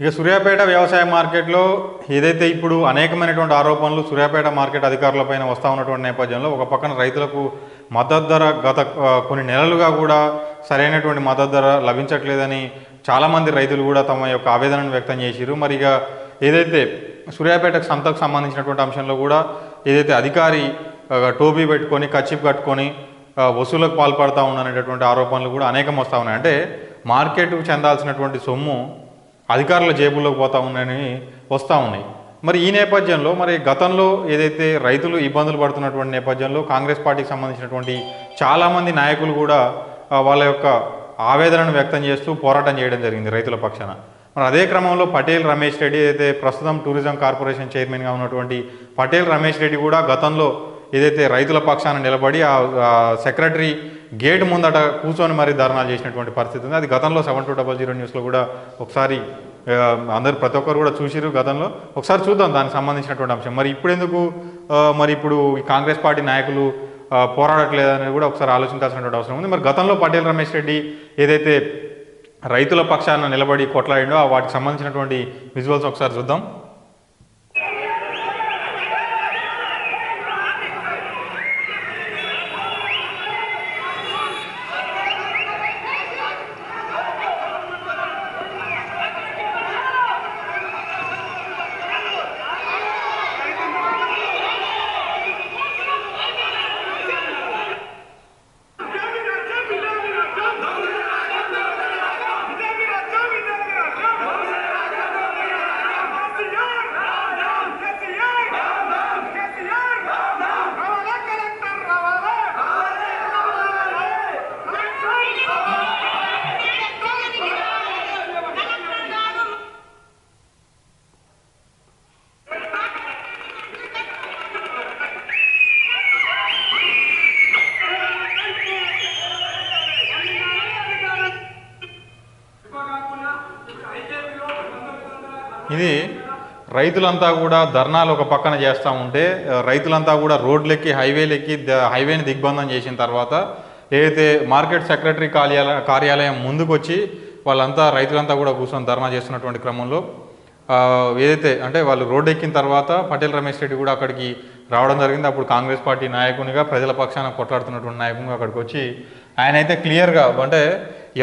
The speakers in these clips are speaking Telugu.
ఇక సూర్యాపేట వ్యవసాయ మార్కెట్లో ఏదైతే ఇప్పుడు అనేకమైనటువంటి ఆరోపణలు సూర్యాపేట మార్కెట్ అధికారులపైన వస్తూ ఉన్నటువంటి నేపథ్యంలో ఒక పక్కన రైతులకు మద్దతు ధర గత కొన్ని నెలలుగా కూడా సరైనటువంటి మద్దతు ధర లభించట్లేదని చాలామంది రైతులు కూడా తమ యొక్క ఆవేదనను వ్యక్తం చేసిరు మరి ఇక ఏదైతే సూర్యాపేటకు సంతకు సంబంధించినటువంటి అంశంలో కూడా ఏదైతే అధికారి టోపీ పెట్టుకొని కచ్చిప్ కట్టుకొని వసూలకు పాల్పడతా ఉన్నటువంటి ఆరోపణలు కూడా అనేకం వస్తూ ఉన్నాయి. అంటే మార్కెట్కు చెందాల్సినటువంటి సొమ్ము అధికారుల జేబుల్లోకి పోతా ఉన్నాయని వస్తూ ఉన్నాయి. మరి ఈ నేపథ్యంలో మరి గతంలో ఏదైతే రైతులు ఇబ్బందులు పడుతున్నటువంటి నేపథ్యంలో కాంగ్రెస్ పార్టీకి సంబంధించినటువంటి చాలామంది నాయకులు కూడా వాళ్ళ యొక్క ఆవేదనను వ్యక్తం చేస్తూ పోరాటం చేయడం జరిగింది రైతుల పక్షాన. మరి అదే క్రమంలో పటేల్ రమేష్ రెడ్డి అయితే ప్రస్తుతం టూరిజం కార్పొరేషన్ చైర్మన్గా ఉన్నటువంటి పటేల్ రమేష్ రెడ్డి కూడా గతంలో ఏదైతే రైతుల పక్షాన నిలబడి ఆ సెక్రటరీ గేట్ ముందట కూర్చొని మరి ధర్నాలు చేసినటువంటి పరిస్థితి ఉంది. అది గతంలో సెవెన్ టూ డబల్ జీరో న్యూస్లో కూడా ఒకసారి అందరు ప్రతి ఒక్కరు కూడా చూసిరు గతంలో. ఒకసారి చూద్దాం దానికి సంబంధించినటువంటి అంశం. మరి ఇప్పుడు ఎందుకు మరి ఇప్పుడు ఈ కాంగ్రెస్ పార్టీ నాయకులు పోరాడట్లేదని కూడా ఒకసారి ఆలోచించాల్సినటువంటి అవసరం ఉంది. మరి గతంలో పటేల్ రమేష్ రెడ్డి ఏదైతే రైతుల పక్షాన నిలబడి కొట్లాడిండో వాటికి సంబంధించినటువంటి విజువల్స్ ఒకసారి చూద్దాం. రైతులంతా కూడా ధర్నాలు ఒక పక్కన చేస్తూ ఉంటే రైతులంతా కూడా రోడ్లెక్కి హైవేలెక్కి హైవేని దిగ్బంధం చేసిన తర్వాత ఏదైతే మార్కెట్ సెక్రటరీ కార్యాలయ కార్యాలయం ముందుకొచ్చి వాళ్ళంతా రైతులంతా కూడా కూర్చొని ధర్నా చేస్తున్నటువంటి క్రమంలో ఏదైతే అంటే వాళ్ళు రోడ్డు ఎక్కిన తర్వాత పటేల్ రమేష్ రెడ్డి కూడా అక్కడికి రావడం జరిగింది. అప్పుడు కాంగ్రెస్ పార్టీ నాయకునిగా ప్రజల పక్షాన కొట్లాడుతున్నటువంటి నాయకునిగా అక్కడికి వచ్చి ఆయన అయితే క్లియర్గా అంటే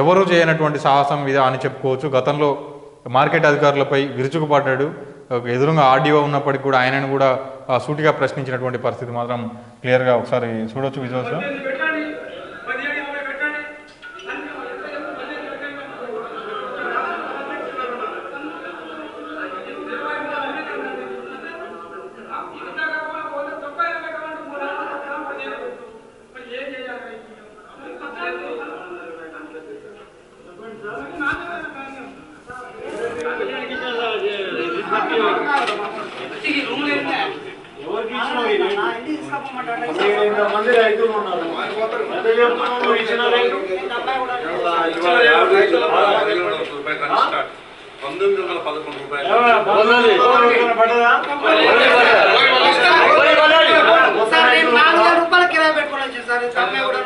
ఎవరు చేయనటువంటి సాహసం ఇది అని చెప్పుకోవచ్చు. గతంలో మార్కెట్ అధికారులపై విరుచుకుపడ్డాడు. ఎదురుగా ఆర్డీఓ ఉన్నప్పటికీ కూడా ఆయనను కూడా సూటిగా ప్రశ్నించినటువంటి పరిస్థితి మాత్రం క్లియర్గా ఒకసారి చూడొచ్చు విజువల్స్ పంతొమ్మిది వందల పదకొండు రూపాయలు కిరాయి సార్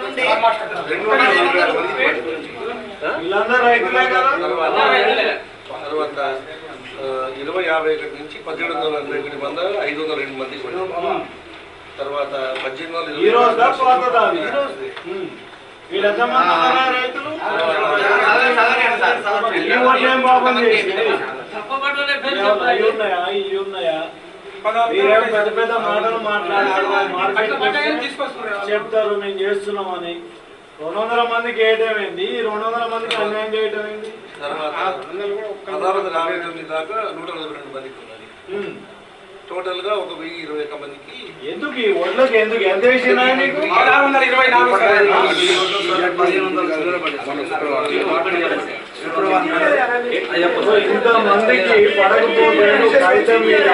నుండి. వీళ్ళందరూ రైతులే కదా తర్వాత ఇరవై యాభై ఒకటి నుంచి పద్దెనిమిది వందల ఎనభై ఒకటి మంది ఐదు వందల రెండు పడింది తర్వాత పద్దెనిమిది వందల మీరేం పెద్ద పెద్ద మాటలు మాట్లాడారు. చెప్తారు మేము చేస్తున్నామని. రెండు వందల మందికి వేయటమేంది ఈ రెండు వందల మందికి అన్యాయం చేయటం ఏంది. టోటల్గా ఒక వెయ్యి ఇరవై ఎందుకు? ఒళ్ళకి ఎందుకు? ఎంత వేసినా నీకు? ఇంత మందికి పడకపోతే కాగితం మీద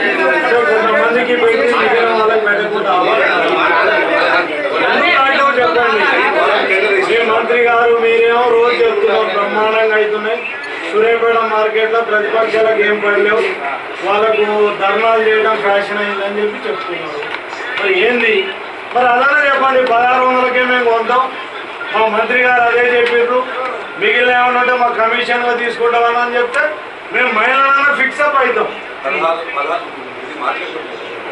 కొంతమందికి పెట్టి మిగిలిన వాళ్ళకి పెట్టకుండా చెప్పండి? మంత్రి గారు మీరేమో రోజు చెప్తున్నారు బ్రహ్మాండంగా అవుతున్నాయి. సూర్యాపేట మార్కెట్లో ప్రతిపక్షాలకు ఏం పడలేవు. వాళ్ళకు ధర్నాలు చేయడం ఫ్యాషన్ అయిందని చెప్పి చెప్తున్నారు. మరి ఏంది? మరి అలానే చెప్పండి పదహారు వందలకే మేము కొందాం మా మంత్రి గారు అదే చెప్పారు మిగిలిన ఏమన్నా ఉంటే మా కమిషన్గా తీసుకుంటామని అని చెప్తే మేము మహిళలన్నా ఫిక్స్ అప్ అవుతాం. పదహారు పదహారు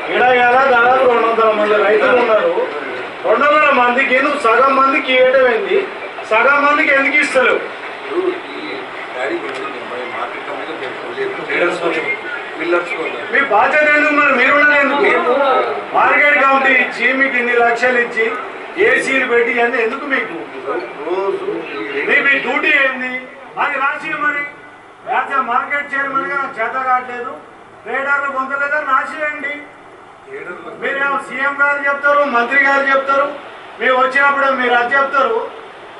ఇక్కడ దాదాపు రెండు వందల మంది రైతులు ఉన్నారు. రెండు వందల మందికి నువ్వు సగం మందికి ఇవ్వటమైంది సగం మందికి ఎందుకు ఇస్తలేవు? డాడీ మార్కెట్ మీ బాధ్యత ఎందుకు మరి మీరు ఎందుకు? మార్కెట్ కమిటీ ఇచ్చి మీకు ఇన్ని లక్షలు ఇచ్చి ఏసీలు పెట్టి ఇవన్నీ ఎందుకు మీకు? రోజు మీ డ్యూటీ ఏంది? అది రాసి మరి. రాజా మార్కెట్ చైర్మన్గా చేత కావట్లేదు. ట్రేడర్లు పొందలేదని రాసియండి మీరేమో సీఎం గారు చెప్తారు మంత్రి గారు చెప్తారు. మీరు వచ్చినప్పుడు మీరు అది చెప్తారు.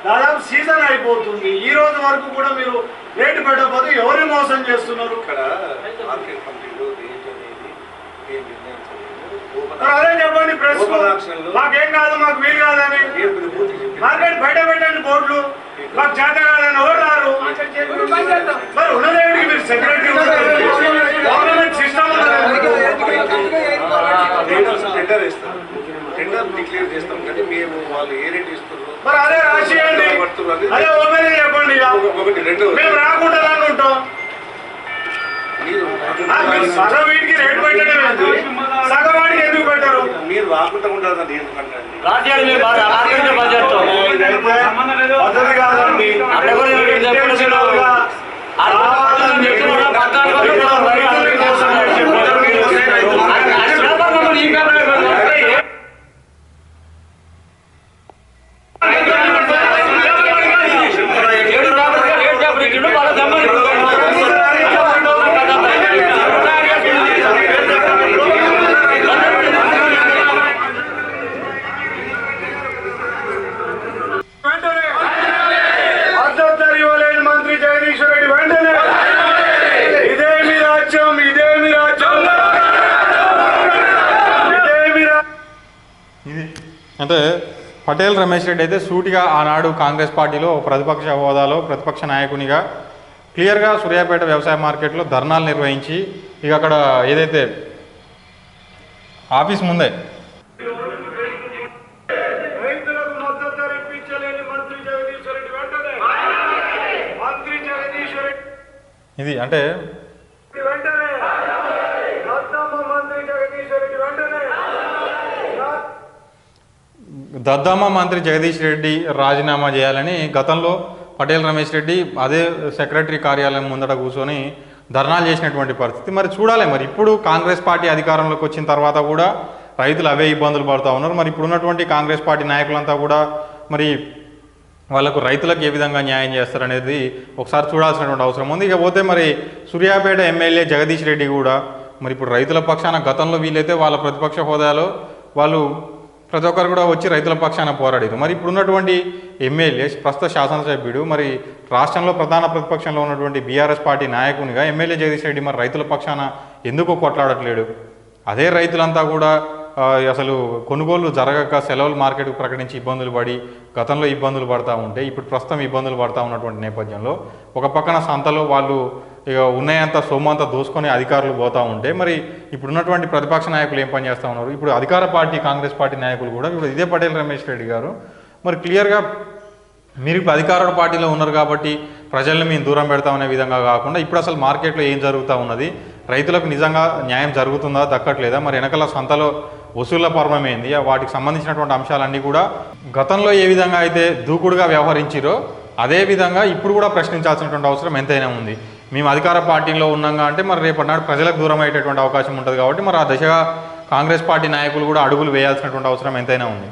దాదాపు సీజన్ అయిపోతుంది. ఈ రోజు వరకు కూడా మీరు రేటు పెట్టకపోతే ఎవరిని మోసం చేస్తున్నారు? ఇక్కడ మార్కెట్ కంపెనీలో రేట్ అనేది ఏం నిర్ణయించలేదు. మరి అదే చెప్పండి ప్రెస్ మాకేం కాదు మాకు వీలు కాదని. మార్కెట్ బయట పెట్టండి బోర్డులు మాకు చేత కాదని ఎవరు రారు మరి ఉన్నదేమిటి మీరు secretary government system traders tender ఇస్తారు టెండర్ డిక్లేర్ చేస్తాం కానీ మేము వాళ్ళు ఏ రేట్ ఇస్తారు మరి అదే రాసియండి అదే ఓపెన్ చెప్పండి ఇక. ఒకటి రెండు మేము రాకుండా అనుకుంటాం మీరు ఆ, మీరు సగం వీటికి రేటు పెట్టడం ఏంటి? సగం వాడికి ఎందుకు పెట్టరు మీరు మీరు బాగా మార్కెట్ పద్ధతి కాదండి అట్లా కూడా ఎవరు చెప్పలేదు. ఇంటెన్షనల్గా కావాలని చెప్పి రైతుల్ని మోసం చేసే పద్ధతి మీరు వెంటనే మద్దతు ఇవ్వలేని మంత్రి జగదీశ్వర్ రెడ్డి వెంటనే ఇదే మీ రాజ్యం ఇదే మీ రాజ్యం ఇదే మీ రాజ్యం ఇది. అంటే పటేల్ రమేష్ రెడ్డి అయితే సూటిగా ఆనాడు కాంగ్రెస్ పార్టీలో ప్రతిపక్ష హోదాలో ప్రతిపక్ష నాయకునిగా క్లియర్గా సూర్యాపేట వ్యవసాయ మార్కెట్లో ధర్నాలు నిర్వహించి ఇక అక్కడ ఏదైతే ఆఫీస్ ముందే రైతులకు మద్దతు ధర ఇప్పించలేని మంత్రి జగదీశ్వర్ రెడ్డి వెంటనే మంత్రి జగదీశ్వర్ రెడ్డి ఇది అంటే వెంటనే దత్తమ్మ మంత్రి జగదీశ్వర్ రెడ్డి వెంటనే దద్దమ్మ మంత్రి జగదీష్ రెడ్డి రాజీనామా చేయాలని గతంలో పటేల్ రమేష్ రెడ్డి అదే సెక్రటరీ కార్యాలయం ముందట కూర్చొని ధర్నాలు చేసినటువంటి పరిస్థితి. మరి చూడాలి మరి. ఇప్పుడు కాంగ్రెస్ పార్టీ అధికారంలోకి వచ్చిన తర్వాత కూడా రైతులు అవే ఇబ్బందులు పడుతూ ఉన్నారు. మరి ఇప్పుడు ఉన్నటువంటి కాంగ్రెస్ పార్టీ నాయకులంతా కూడా మరి వాళ్ళకు రైతులకు ఏ విధంగా న్యాయం చేస్తారనేది ఒకసారి చూడాల్సినటువంటి అవసరం ఉంది. ఇకపోతే మరి సూర్యాపేట ఎమ్మెల్యే జగదీష్ రెడ్డి కూడా మరి ఇప్పుడు రైతుల పక్షాన గతంలో వీలైతే వాళ్ళ ప్రతిపక్ష హోదాలో వాళ్ళు ప్రతి ఒక్కరు కూడా వచ్చి రైతుల పక్షాన పోరాడారు మరి ఇప్పుడు ఉన్నటువంటి ఎమ్మెల్యే ప్రస్తుత శాసనసభ్యుడు మరి రాష్ట్రంలో ప్రధాన ప్రతిపక్షంలో ఉన్నటువంటి బీఆర్ఎస్ పార్టీ నాయకునిగా ఎమ్మెల్యే జగదీష్ రెడ్డి మరి రైతుల పక్షాన ఎందుకు కొట్లాడట్లేడు? అదే రైతులంతా కూడా అసలు కొనుగోళ్ళు జరగక సెలవులు మార్కెట్కు ప్రకటించి ఇబ్బందులు పడి గతంలో ఇబ్బందులు పడతా ఉంటే ఇప్పుడు ప్రస్తుతం ఇబ్బందులు పడతా ఉన్నటువంటి నేపథ్యంలో ఒక పక్కన సంతలో వాళ్ళు ఇక ఉన్నాయంత సొమ్మంతా దోసుకొని అధికారులు పోతా ఉంటే మరి ఇప్పుడు ఉన్నటువంటి ప్రతిపక్ష నాయకులు ఏం పని చేస్తూ ఉన్నారు? ఇప్పుడు అధికార పార్టీ కాంగ్రెస్ పార్టీ నాయకులు కూడా ఇప్పుడు ఇదే పటేల్ రమేష్ రెడ్డి గారు మరి క్లియర్గా మీరు ఇప్పుడు అధికార పార్టీలో ఉన్నారు కాబట్టి ప్రజల్ని మేము దూరం పెడతామనే విధంగా కాకుండా ఇప్పుడు అసలు మార్కెట్లో ఏం జరుగుతూ ఉన్నది? రైతులకు నిజంగా న్యాయం జరుగుతుందా దక్కట్లేదా? మరి వెనకాల సంతలో వసూళ్ళ పర్వం ఏంది? వాటికి సంబంధించినటువంటి అంశాలన్నీ కూడా గతంలో ఏ విధంగా అయితే దూకుడుగా వ్యవహరించిరో అదే విధంగా ఇప్పుడు కూడా ప్రశ్నించాల్సినటువంటి అవసరం ఎంతైనా ఉంది. మేము అధికార పార్టీలో ఉన్నాగా అంటే మరి రేపటినాడు ప్రజలకు దూరం అయ్యేటటువంటి అవకాశం ఉంటుంది కాబట్టి మరి ఆ దిశగా కాంగ్రెస్ పార్టీ నాయకులు కూడా అడుగులు వేయాల్సినటువంటి అవసరం ఎంతైనా ఉంది.